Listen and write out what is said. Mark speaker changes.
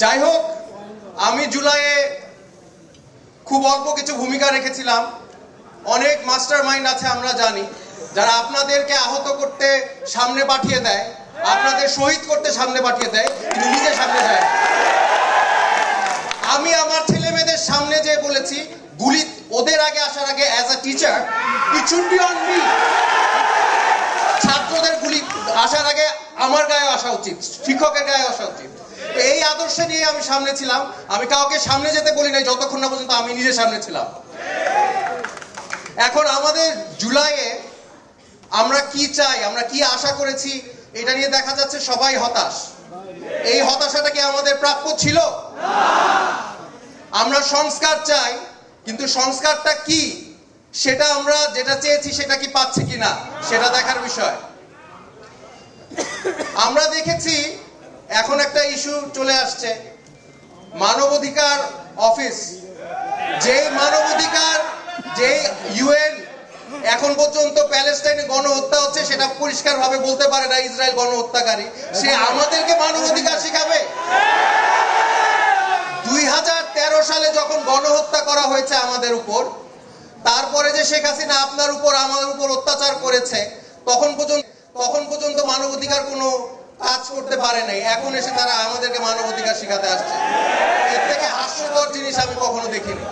Speaker 1: যাই হোক, আমি জুলাইয়ে খুব অল্প কিছু ভূমিকা রেখেছিলাম। অনেক মাস্টার মাইন্ড আছে, আমরা জানি। যারা আপনাদেরকে আহত করতে সামনে পাঠিয়ে দেয়, আপনাদের শহীদ করতে সামনে পাঠিয়ে দেয়, কিন্তু নিজে সামনে যায় আমি আমার ছেলে মেয়েদের সামনে যে বলেছি, গুলি ওদের আগে আসার আগে as a teacher it should ছাত্রদের গুলি আসার আগে আমার গায়ে আসা উচিত, শিক্ষকের গায়ে আসা উচিত। আদর্শ নিয়ে আমি সামনে ছিলাম। আমি কাউকে সামনে যেতে বলি নাই, যতক্ষণ না পর্যন্ত আমি নিজে সামনে ছিলাম। এখন আমাদের জুলাইয়ে আমরা কি চাই, আমরা কি আশা করেছি, এটা নিয়ে দেখা যাচ্ছে সবাই হতাশ। এই হতাশাটা কি আমাদের প্রাপ্য ছিল? আমরা সংস্কার চাই, কিন্তু সংস্কারটা কি? সেটা আমরা যেটা চেয়েছি সেটা কি পাচ্ছি কিনা, সেটা দেখার বিষয়। আমরা দেখেছি এখন একটা ইস্যু চলে আসছে। মানবাধিকার অফিস। যেই মানবাধিকার, যেই ইউএন এখন পর্যন্ত প্যালেস্টাইনে গণহত্যা হচ্ছে, সেটা পরিষ্কারভাবে বলতে পারে না ইসরায়েল গণহত্যাকারী। সে আমাদেরকে মানবাধিকার শিখাবে। দুই সালে যখন গণহত্যা করা হয়েছে আমাদের উপর, তারপরে যে শেখ হাসিনা আপনার উপর, আমাদের উপর অত্যাচার করেছে, তখন পর্যন্ত তখন পর্যন্ত মানবাধিকার কোনো কাজ করতে পারে নাই। এখন এসে তারা আমাদেরকে মানবাধিকার শিখাতে আসছে। এর থেকে হাস্যকর জিনিস আমি কখনো দেখিনি।